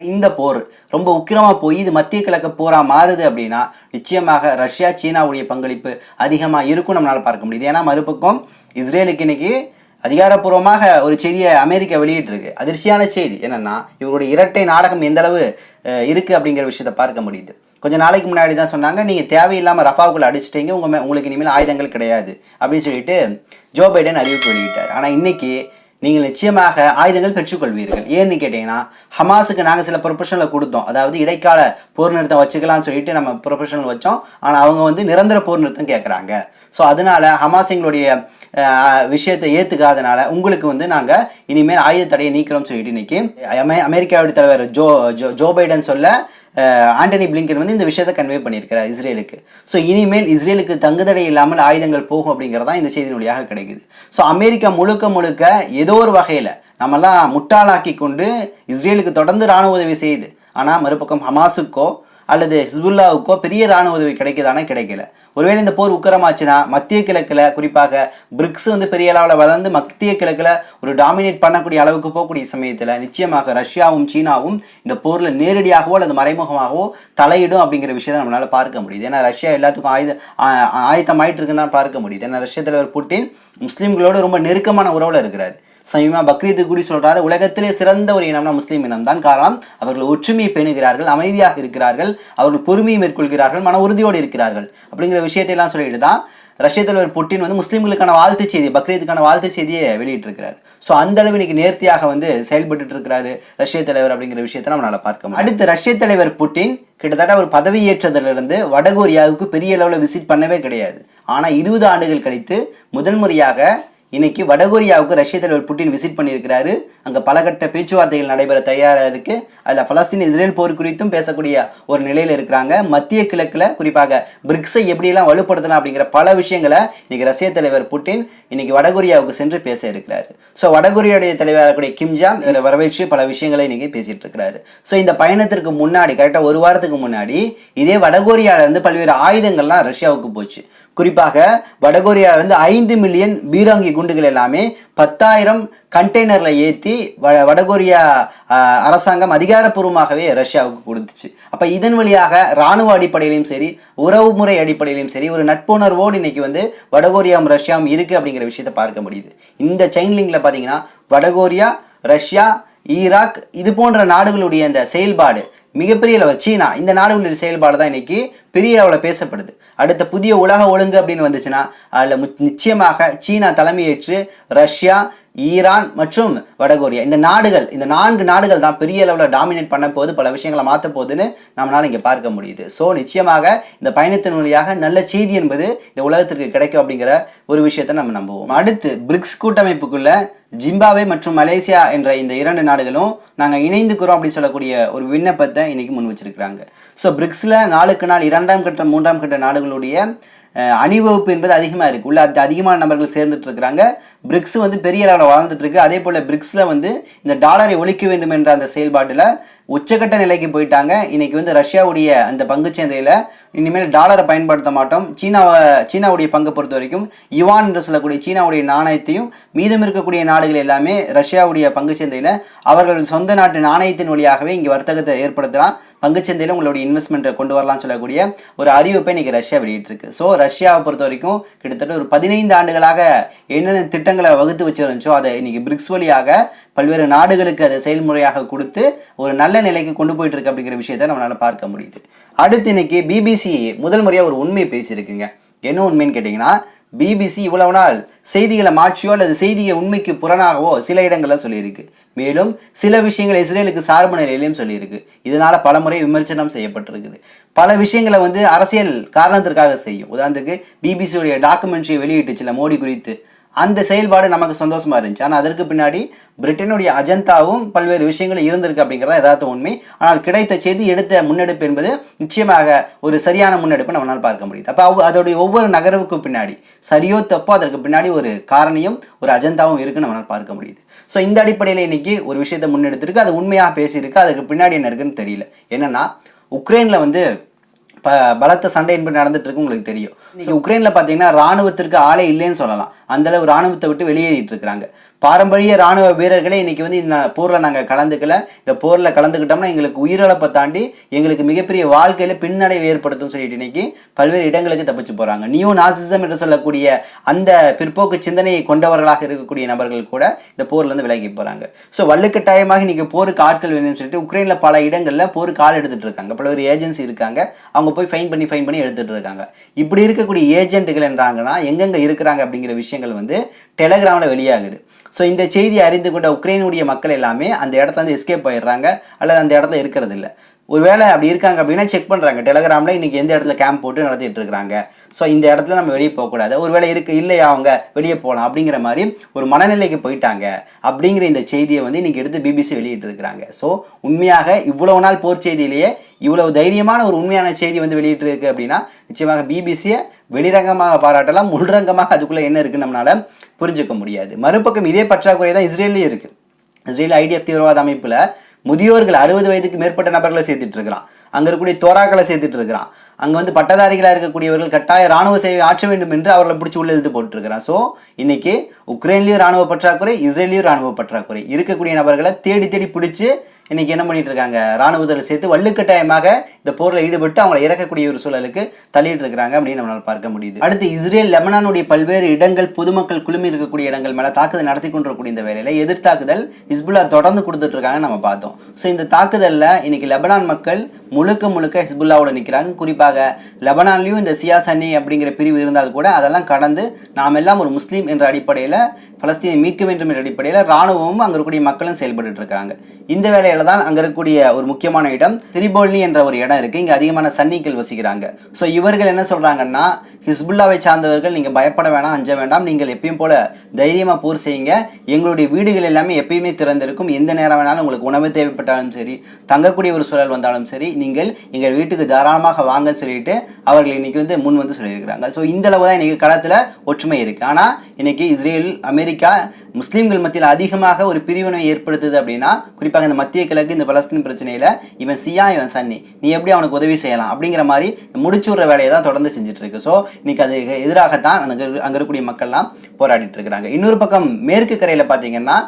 இந்த போர் ரொம்ப உக்கிரமாக போய் இது மத்திய கிழக்கு போராக மாறுது அப்படின்னா நிச்சயமாக ரஷ்யா சீனாவுடைய பங்களிப்பு அதிகமாக இருக்கும் நம்மளால் பார்க்க முடியுது. ஏன்னா மறுபக்கம் இஸ்ரேலுக்கு இன்னைக்கு அதிகாரப்பூர்வமாக ஒரு செய்தியை அமெரிக்கா வெளியிட்டிருக்கு. அதிர்ச்சியான செய்தி. என்னென்னா இவருடைய இரட்டை நாடகம் எந்தளவு இருக்குது அப்படிங்கிற விஷயத்தை பார்க்க முடியுது. கொஞ்சம் நாளைக்கு முன்னாடி தான் சொன்னாங்க நீங்கள் தேவையில்லாமல் ரஃபாவுக்குள்ள அடிச்சிட்டீங்க உங்கள் உங்களுக்கு இனிமேல் ஆயுதங்கள் கிடையாது. அப்படின்னு சொல்லிட்டு ஜோ பைடன் அறிவிப்பு வெளியிட்டார். ஆனால் இன்னைக்கு நீங்கள் நிச்சயமாக ஆயுதங்கள் பெற்றுக்கொள்வீர்கள். ஏன்னு கேட்டிங்கன்னா ஹமாஸுக்கு நாங்கள் சில ப்ரொஃபஷனில் கொடுத்தோம். அதாவது இடைக்கால போர் நிறுத்தம் வச்சுக்கலாம்னு சொல்லிட்டு நம்ம ப்ரொஃபஷனல் வச்சோம். ஆனால் அவங்க வந்து நிரந்தர போர் நிறுத்தம் கேட்குறாங்க ஸோ அதனால ஹமாஸ் எங்களுடைய விஷயத்தை ஏற்றுக்காதனால உங்களுக்கு வந்து நாங்கள் இனிமேல் ஆயுத தடையை நீக்கிறோம்னு சொல்லிட்டு இன்னைக்கு அமெ அமெரிக்காவுடைய தலைவர் ஜோ ஜோ ஜோ பைடன் சொல்ல ஆண்டனி பிளிங்கன் வந்து இந்த விஷயத்தை கன்வே பண்ணியிருக்கிறார் இஸ்ரேலுக்கு. ஸோ இனிமேல் இஸ்ரேலுக்கு தங்குதடை இல்லாமல் ஆயுதங்கள் போகும் அப்படிங்கிறது தான் இந்த செய்தியின் வழியாக கிடைக்குது. ஸோ அமெரிக்கா முழுக்க முழுக்க ஏதோ ஒரு வகையில் நம்மெல்லாம் முட்டாளாக்கி கொண்டு இஸ்ரேலுக்கு தொடர்ந்து ராணுவ உதவி செய்யுது. ஆனால் மறுபக்கம் ஹமாஸுக்கோ அல்லது ஹிஸ்புல்லாவுக்கோ பெரிய ராணுவ உதவி கிடைக்குதானா கிடைக்கல. ஒருவேளை இந்த போர் உக்கரமாச்சுன்னா மத்திய கிழக்கில் குறிப்பாக பிரிக்ஸ் வந்து பெரிய அளவில் வளர்ந்து மத்திய கிழக்கில் ஒரு டாமினேட் பண்ணக்கூடிய அளவுக்கு போகக்கூடிய சமயத்தில் நிச்சயமாக ரஷ்யாவும் சீனாவும் இந்த போரில் நேரடியாகவோ அல்லது மறைமுகமாகவோ தலையிடும் அப்படிங்கிற விஷயத்தை நம்மளால் பார்க்க முடியுது. ஏன்னா ரஷ்யா எல்லாத்துக்கும் ஆயுத ஆயத்தமாயிட்டு இருக்குன்னு தான் பார்க்க முடியுது. ஏன்னா ரஷ்ய தலைவர் புட்டின் முஸ்லீம்களோடு ரொம்ப நெருக்கமான உறவில் இருக்கிறார். சமீபமாக பக்ரீத்து கூடி சொல்கிறாரு உலகத்திலே சிறந்த ஒரு இனம்னா முஸ்லீம் இனம் தான் காரணம் அவர்கள் ஒற்றுமையை பேணுகிறார்கள் அமைதியாக இருக்கிறார்கள் அவர்கள் பொறுமையை மேற்கொள்கிறார்கள் மன உறுதியோடு இருக்கிறார்கள். அப்படிங்கிற விஷயத்தை எல்லாம் சொல்லிட்டு தான் ரஷ்ய தலைவர் புட்டின் வந்து முஸ்லீம்களுக்கான வாழ்த்து செய்தி பக்ரீத்துக்கான வாழ்த்து செய்தியை வெளியிட்டிருக்கிறார். ஸோ அந்த அளவு இன்னைக்கு நேர்த்தியாக வந்து செயல்பட்டு இருக்கிறாரு ரஷ்ய தலைவர் அப்படிங்கிற விஷயத்தை நம்மளால பார்க்க அடுத்து ரஷ்ய தலைவர் புட்டின் கிட்டத்தட்ட அவர் பதவி ஏற்றதிலிருந்து வடகொரியாவுக்கு பெரிய அளவில் விசிட் பண்ணவே கிடையாது. ஆனால் இருபது ஆண்டுகள் கழித்து முதல் முறையாக இன்னைக்கு வடகொரியாவுக்கு ரஷ்ய தலைவர் புட்டின் விசிட் பண்ணியிருக்கிறாரு. அங்கே பலகட்ட பேச்சுவார்த்தைகள் நடைபெற தயாராக இருக்கு. அதில் பலஸ்தீன் இஸ்ரேல் போர் குறித்தும் பேசக்கூடிய ஒரு நிலையில் இருக்கிறாங்க. மத்திய கிழக்கில் குறிப்பாக பிரிக்ஸை எப்படியெல்லாம் வலுப்படுத்தலாம் அப்படிங்கிற பல விஷயங்களை இன்னைக்கு ரஷ்ய தலைவர் புட்டின் இன்னைக்கு வடகொரியாவுக்கு சென்று பேச இருக்கிறாரு. ஸோ வடகொரியாவுடைய தலைவராக கூடிய கிம்ஜாம் இதில் வரவேற்று பல விஷயங்களை இன்னைக்கு பேசிட்டு இருக்கிறாரு. ஸோ இந்த பயணத்திற்கு முன்னாடி கரெக்டாக ஒரு வாரத்துக்கு முன்னாடி இதே வடகொரியாவிலிருந்து பல்வேறு ஆயுதங்கள்லாம் ரஷ்யாவுக்கு போச்சு. குறிப்பாக வடகொரியாவிலிருந்து ஐந்து மில்லியன் பீராங்கி குண்டுகள் எல்லாமே பத்தாயிரம் கண்டெய்னரில் ஏற்றி வ வடகொரியா அரசாங்கம் அதிகாரப்பூர்வமாகவே ரஷ்யாவுக்கு கொடுத்துச்சு. அப்போ இதன் வழியாக இராணுவ அடிப்படையிலையும் சரி உறவுமுறை அடிப்படையிலையும் சரி ஒரு நட்புணர்வோடு இன்னைக்கு வந்து வடகொரியாவும் ரஷ்யாவும் இருக்குது அப்படிங்கிற விஷயத்தை பார்க்க முடியுது. இந்த செயின் லிங்கில் பார்த்தீங்கன்னா வடகொரியா ரஷ்யா ஈராக் இது போன்ற நாடுகளுடைய இந்த செயல்பாடு மிகப்பெரிய அளவு சீனா இந்த நாடுகளுடைய செயல்பாடு தான் இன்றைக்கி பெரிய அளவில் பேசப்படுது. அடுத்த புதிய உலக ஒழுங்கு அப்படின்னு வந்துச்சுன்னா அதில் நிச்சயமாக சீனா தலைமையேற்று ரஷ்யா ஈரான் மற்றும் வடகொரியா. இந்த நாடுகள் இந்த நான்கு நாடுகள் தான் பெரிய அளவில் டாமினேட் பண்ண போது பல விஷயங்களை மாற்ற போகுதுன்னு நம்மளால் இங்கே பார்க்க முடியுது. ஸோ நிச்சயமாக இந்த பயணத்தின் வழியாக நல்ல செய்தி என்பது இந்த உலகத்திற்கு கிடைக்கும் அப்படிங்கிற ஒரு விஷயத்தை நம்ம நம்புவோம். அடுத்து பிரிக்ஸ் கூட்டமைப்புக்குள்ள ஜிம்பாவே மற்றும் மலேசியா என்ற இந்த இரண்டு நாடுகளும் நாங்கள் இணைந்துக்கிறோம் அப்படின்னு சொல்லக்கூடிய ஒரு விண்ணப்பத்தை இன்னைக்கு முன் வச்சிருக்கிறாங்க. ஸோ பிரிக்ஸில் நாளுக்கு நாள் இரண்டாம் கட்ட மூன்றாம் கட்ட நாடுகளுடைய அணிவகுப்பு என்பது அதிகமாக இருக்குது உள்ள அதிகமான நபர்கள் சேர்ந்துட்டு இருக்கிறாங்க. பிரிக்ஸ் வந்து பெரிய அளவில் வளர்ந்துட்டு இருக்கு அதே போல் பிரிக்ஸில் வந்து இந்த டாலரை ஒழிக்க வேண்டும் என்ற அந்த செயல்பாட்டில் உச்சக்கட்ட நிலைக்கு போயிட்டாங்க. இன்னைக்கு வந்து ரஷ்யாவுடைய அந்த பங்குச் சந்தையில் இனிமேல் டாலரை பயன்படுத்த மாட்டோம். சீனாவை சீனாவுடைய பங்கை பொறுத்த வரைக்கும் யுவான் என்று சொல்லக்கூடிய சீனாவுடைய நாணயத்தையும் மீதம் இருக்கக்கூடிய நாடுகள் எல்லாமே ரஷ்யாவுடைய பங்குச் சந்தையில் அவர்கள் சொந்த நாட்டு நாணயத்தின் வழியாகவே இங்கே வர்த்தகத்தை ஏற்படுத்தலாம். பங்கு சந்தையில் உங்களுடைய இன்வெஸ்ட்மெண்ட்டை கொண்டு வரலாம்னு சொல்லக்கூடிய ஒரு அறிவிப்பை இன்றைக்கி ரஷ்யா வெளியிட்டிருக்கு. ஸோ ரஷ்யாவை பொறுத்த வரைக்கும் கிட்டத்தட்ட ஒரு பதினைந்து ஆண்டுகளாக என்னென்ன திட்டங்கள் வகுத்து வச்சிருந்துச்சோ அதை இன்னைக்கு பிரிக்ஸ் வழியாக பல்வேறு நாடுகளுக்கு அதை செயல்முறையாக கொடுத்து ஒரு நல்ல நிலைக்கு கொண்டு போயிட்டு இருக்கு அப்படிங்கிற விஷயத்தை நம்மளால பார்க்க முடியுது. அடுத்து இன்னைக்கு பிபிசி முதல் முறையாக ஒரு உண்மையை பேசியிருக்குங்க. என்ன உண்மைன்னு கேட்டிங்கன்னா பிபிசி இவ்வளவு நாள் செய்திகளை மாற்றியோ அல்லது செய்தியை உண்மைக்கு புறனாகவோ சில இடங்களில் சொல்லியிருக்கு. மேலும் சில விஷயங்களை இஸ்ரேலுக்கு சார்பு நிலையிலையும் சொல்லியிருக்கு. இதனால பல முறை விமர்சனம் செய்யப்பட்டிருக்குது. பல விஷயங்களை வந்து அரசியல் காரணத்திற்காக செய்யும். உதாரணத்துக்கு பிபிசியுடைய டாக்குமெண்ட்ரியை வெளியிட்டுச்சுல மோடி குறித்து அந்த செயல்பாடு நமக்கு சந்தோஷமாக இருந்துச்சு. ஆனால் அதற்கு பின்னாடி பிரிட்டனுடைய அஜந்தாவும் பல்வேறு விஷயங்கள் இருந்திருக்கு அப்படிங்கிறத யதார்த்த உண்மை. ஆனால் கிடைத்த செய்தி எடுத்த முன்னெடுப்பு என்பது நிச்சயமாக ஒரு சரியான முன்னெடுப்பு நம்மளால் பார்க்க முடியுது. அப்போ அவ் அதோடைய ஒவ்வொரு நகர்வுக்கும் பின்னாடி சரியோ தப்போ அதற்கு பின்னாடி ஒரு காரணியும் ஒரு அஜந்தாவும் இருக்குன்னு நம்மளால் பார்க்க முடியுது. ஸோ இந்த அடிப்படையில் இன்றைக்கி ஒரு விஷயத்தை முன்னெடுத்திருக்கு. அது உண்மையாக பேசியிருக்கு. அதுக்கு பின்னாடி என்ன இருக்குன்னு தெரியல. என்னன்னா உக்ரைனில் வந்து ப பலத்த சண்டை என்பது நடந்துட்டு இருக்கு உங்களுக்கு தெரியும். உக்ரைனில் பார்த்தீங்கன்னா ராணுவத்திற்கு ஆளே இல்லைன்னு சொல்லலாம். அந்த அளவு ராணுவத்தை விட்டு வெளியேறிட்டு இருக்கிறாங்க. பாரம்பரிய ராணுவ வீரர்களே இன்னைக்கு வந்து இந்த போரில் நாங்கள் கலந்துக்கல. இந்த போரில் கலந்துக்கிட்டோம்னா எங்களுக்கு உயிரிழப்பை தாண்டி எங்களுக்கு மிகப்பெரிய வாழ்க்கையில் பின்னடைவு ஏற்படுத்தும் சொல்லிட்டு இன்னைக்கு பல்வேறு இடங்களுக்கு தப்பிச்சு போகிறாங்க நியூ நாசிசம் என்று சொல்லக்கூடிய அந்த பிற்போக்கு சிந்தனையை கொண்டவர்களாக இருக்கக்கூடிய நபர்கள் கூட இந்த போர்லேருந்து விலகி போகிறாங்க ஸோ வலுக்கட்டாயமாக இன்னைக்கு போருக்கு ஆட்கள் வேணும்னு சொல்லிட்டு உக்ரைனில் பல இடங்களில் போருக்கு ஆள் எடுத்துகிட்டு இருக்காங்க. பல்வேறு ஏஜென்சி இருக்காங்க. அவங்க போய் ஃபைன் பண்ணி ஃபைன் பண்ணி எடுத்துட்டு இருக்காங்க. இப்படி இருக்க இருக்கக்கூடிய ஏஜென்ட்டுகள் என்றாங்கன்னா எங்கெங்க இருக்கிறாங்க அப்படிங்கிற விஷயங்கள் வந்து டெலகிராமில் வெளியாகுது. ஸோ இந்த செய்தி அறிந்து கொண்ட உக்ரைனுடைய மக்கள் எல்லாமே அந்த இடத்துல இருந்து எஸ்கேப் போயிடுறாங்க அல்லது அந்த இடத்துல இருக்கிறது இல்லை. ஒருவேளை அப்படி இருக்காங்க அப்படின்னா செக் பண்ணுறாங்க டெலகிராமில் இன்னைக்கு எந்த இடத்துல கேம்ப் போட்டு நடத்திட்டு இருக்காங்க. ஸோ இந்த இடத்துல நம்ம வெளியே போகக்கூடாது. ஒருவேளை இருக்கு இல்லையா அவங்க? வெளியே போகலாம் அப்படிங்கிற மாதிரி ஒரு மனநிலைக்கு போயிட்டாங்க அப்படிங்கிற இந்த செய்தியை வந்து இன்றைக்கி எடுத்து பிபிசி வெளியிட்டு இருக்கிறாங்க ஸோ உண்மையாக இவ்வளவு நாள் போர் செய்தியிலேயே இவ்வளவு தைரியமான ஒரு உண்மையான செய்தி வந்து வெளியிட்டு இருக்கு அப்படின்னா நிச்சயமாக பிபிசியை வெளிரங்கமாக பாராட்டலாம். உள்ரங்கமாக அதுக்குள்ளே என்ன இருக்குன்னு நம்மளால் புரிஞ்சுக்க முடியாது. மறுபக்கம் இதே பற்றாக்குறை தான் இஸ்ரேல்லையும் இருக்குது இஸ்ரேல் ஐடிஎஃப் தீவிரவாத அமைப்பில் முதியோர்கள் அறுபது வயதுக்கு மேற்பட்ட நபர்களை சேர்த்துட்டு இருக்கிறான். அங்கே இருக்கக்கூடிய தோராக்களை சேர்த்துட்டு இருக்கிறான். அங்கே வந்து பட்டதாரிகளாக இருக்கக்கூடியவர்கள் கட்டாய ராணுவ சேவை ஆற்ற வேண்டும் என்று அவர்களை பிடிச்சி உள்ள எழுத்து போட்டுருக்கிறான் ஸோ இன்னைக்கு உக்ரைன்லேயும் ராணுவ பற்றாக்குறை இஸ்ரேலையும் ராணுவ பற்றாக்குறை. இருக்கக்கூடிய நபர்களை தேடி தேடி பிடிச்சி இன்றைக்கி என்ன பண்ணிட்டு இருக்காங்க? ராணுவத்தில் சேர்த்து வள்ளுக்கட்டாயமாக இந்த போரில் ஈடுபட்டு அவங்களை இறக்கக்கூடிய ஒரு சூழலுக்கு தள்ளிட்டு இருக்கிறாங்க அப்படின்னு நம்மளால் பார்க்க முடியுது. அடுத்து இஸ்ரேல் லெபனானுடைய பல்வேறு இடங்கள் பொதுமக்கள் குழுமி இருக்கக்கூடிய இடங்கள் மேலே தாக்குதல் நடத்தி கொண்டிருக்கக்கூடிய இந்த வேலையில் எதிர்த்தாக்குதல் ஹிஸ்புல்லா தொடர்ந்து கொடுத்துட்டு இருக்காங்க நம்ம பார்த்தோம். ஸோ இந்த தாக்குதலில் இன்னைக்கு லெபனான் மக்கள் முழுக்க முழுக்க ஹிஸ்புல்லாவோட நிற்கிறாங்க குறிப்பாக லெபனான்லேயும் இந்த சியா சன்னி அப்படிங்கிற பிரிவு இருந்தால் கூட அதெல்லாம் கடந்து நாம் எல்லாம் ஒரு முஸ்லீம் என்ற அடிப்படையில் பலஸ்தீனை மீட்க வேண்டும் என்ற அடிப்படையில் ராணுவமும் அங்கே இருக்கக்கூடிய மக்களும் செயல்பட்டு இருக்காங்க. இந்த வேலையில தான் அங்கே இருக்கக்கூடிய ஒரு முக்கியமான இடம். திரிபோல்னி என்ற ஒரு இடம் இருக்கு. இங்கே அதிகமான சன்னிகள் வசிக்கிறாங்க. ஸோ இவர்கள் என்ன சொல்றாங்கன்னா ஹிஸ்புல்லாவை சார்ந்தவர்கள் நீங்கள் பயப்பட வேணாம் அஞ்ச வேண்டாம். நீங்கள் எப்பயும் போல தைரியமாக போர் செய்யுங்க. எங்களுடைய வீடுகள் எல்லாமே எப்பயுமே திறந்திருக்கும். எந்த நேரம் வேணாலும் உங்களுக்கு உணவு தேவைப்பட்டாலும் சரி தங்கக்கூடிய ஒரு சூழல் வந்தாலும் சரி நீங்கள் எங்கள் வீட்டுக்கு தாராளமாக வாங்க சொல்லிட்டு அவர்கள் இன்றைக்கி வந்து முன் வந்து சொல்லியிருக்கிறாங்க. ஸோ இந்தளவு தான் இன்றைக்கி களத்தில் ஒற்றுமை இருக்குது ஆனால் இன்றைக்கி இஸ்ரேல் அமெரிக்கா முஸ்லீம்கள் மத்தியில் அதிகமாக ஒரு பிரிவினை ஏற்படுத்துது அப்படின்னா குறிப்பாக இந்த மத்திய கிழக்கு இந்த பலஸ்தீன் பிரச்சனையில் இவன் சியா இவன் சன்னி நீ எப்படி அவனுக்கு உதவி செய்யலாம் அப்படிங்கிற மாதிரி முடிச்சு விடுற வேலையை தான் தொடர்ந்து செஞ்சுட்டு இருக்கு. ஸோ இன்னைக்கு அது எதிராகத்தான் அங்கே அங்கே இருக்கக்கூடிய மக்கள்லாம் போராடிட்டு இருக்கிறாங்க இன்னொரு பக்கம் மேற்கு கரையில் பார்த்தீங்கன்னா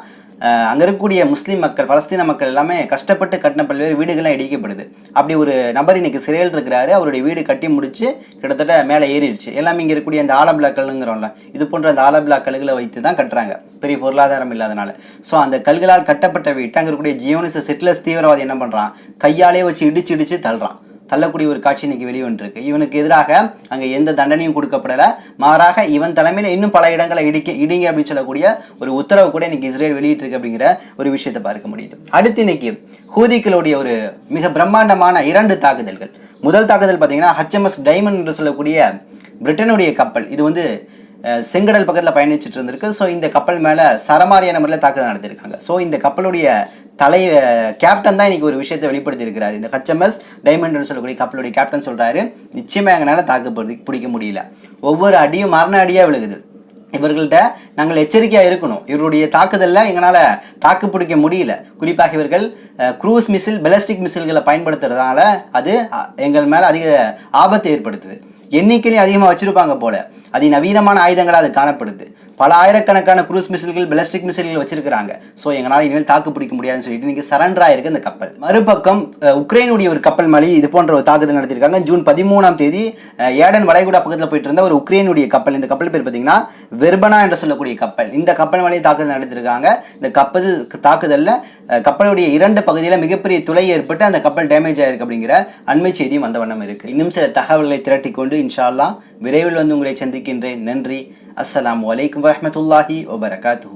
அங்கே அங்க இருக்கக்கூடிய முஸ்லீம் மக்கள் பலஸ்தீன மக்கள் எல்லாமே கஷ்டப்பட்டு கட்டின பல்வேறு வீடுகள்லாம் இடிக்கப்படுது அப்படி ஒரு நபர் இன்னைக்கு சிறையில் இருக்கிறாரு அவருடைய வீடு கட்டி முடிச்சு கிட்டத்தட்ட மேலே ஏறிடுச்சு. எல்லாமே இங்கே இருக்கக்கூடிய அந்த ஆலபிளாக்கல்லுங்கிறோம்ல இது போன்ற அந்த ஆலபிளா வைத்து தான் கட்டுறாங்க. பெரிய பொருளாதாரம் இல்லாதனால. ஸோ அந்த கல்களால் கட்டப்பட்ட வீட்டை அங்கே இருக்கக்கூடிய ஜியோனிச செட்டிலர்ஸ் தீவிரவாதி என்ன பண்ணுறான் கையாலே வச்சு இடிச்சு இடிச்சு தள்ளுறான். தள்ளக்கூடிய ஒரு காட்சி இன்னைக்கு வெளிவந்திருக்கு இவனுக்கு எதிராக அங்கே எந்த தண்டனையும் கொடுக்கப்படலை. மாறாக இவன் தலைமையில் இன்னும் பல இடங்களை இடிக்க இடிங்க அப்படின்னு சொல்லக்கூடிய ஒரு உத்தரவு கூட இன்னைக்கு இஸ்ரேல் வெளியிட்டிருக்கு அப்படிங்கிற ஒரு விஷயத்தை பார்க்க முடியுது. அடுத்து இன்னைக்கு ஹூதிக்களுடைய ஒரு மிக பிரம்மாண்டமான இரண்டு தாக்குதல்கள். முதல் தாக்குதல் பார்த்தீங்கன்னா ஹச்எம்எஸ் டைமண்ட் என்று சொல்லக்கூடிய பிரிட்டனுடைய கப்பல். இது வந்து செங்கடல் பக்கத்தில் பயணிச்சுட்டு இருந்திருக்கு. ஸோ இந்த கப்பல் மேலே சரமாரியான முறையில் தாக்குதல் நடத்தியிருக்காங்க. ஸோ இந்த கப்பலுடைய தலை கேப்டன் தான் இன்னைக்கு ஒரு விஷயத்தை வெளிப்படுத்தியிருக்கிறார். இந்த ஹச்எம்எஸ் டைமண்ட்னு சொல்லக்கூடிய கப்பலுடைய கேப்டன் சொல்கிறாரு நிச்சயமாக எங்களால் தாக்கு பிடிக்க முடியல. ஒவ்வொரு அடியும் மரண அடியாக விழுகுது. இவர்கள்ட்ட நாங்கள் எச்சரிக்கையாக இருக்கணும். இவருடைய தாக்குதலில் எங்களால் தாக்கு பிடிக்க முடியல. குறிப்பாக இவர்கள் க்ரூஸ் மிசில் பெலஸ்டிக் மிசில்களை பயன்படுத்துறதுனால அது எங்கள் மேலே அதிக ஆபத்தை ஏற்படுத்துது. எண்ணிக்கையிலையும் அதிகமாக வச்சிருப்பாங்க போல. அதிநவீனமான ஆயுதங்களாக அது காணப்படுது. பல ஆயிரக்கணக்கான குரூஸ் மிசில்கள் பெலஸ்டிக் மிசில்கள் வச்சிருக்காங்க ஸோ எங்களால் இனிமேல் தாக்கு பிடிக்க முடியாதுன்னு சொல்லிட்டு இன்னைக்கு சரண்டர் ஆயிருக்கு இந்த கப்பல். மறுபக்கம் உக்ரைனுடைய ஒரு கப்பல் மலை இது போன்ற ஒரு தாக்குதல் நடத்தியிருக்காங்க. ஜூன் பதிமூணாம் தேதி ஏடன் வளைகுடா பக்கத்தில் போயிட்டு இருந்த ஒரு உக்ரைனுடைய கப்பல். இந்த கப்பல் பேர் பார்த்தீங்கன்னா வெர்பனா என்று சொல்லக்கூடிய கப்பல். இந்த கப்பல் மலையை தாக்குதல் நடத்திருக்காங்க. இந்த கப்பல் தாக்குதலில் கப்பலுடைய இரண்டு பகுதியில் மிகப்பெரிய துளை ஏற்பட்டு அந்த கப்பல் டேமேஜ் ஆயிருக்கு அப்படிங்கிற அண்மை செய்தியும் வந்த வண்ணம் இருக்கு. இன்னும் சில தகவல்களை திரட்டி கொண்டு விரைவில் வந்து உங்களை சந்திக்கின்றேன். நன்றி. அஸ்லாம் வலைக்கம் வரமத்துல்லாஹி ஒபரகாத்து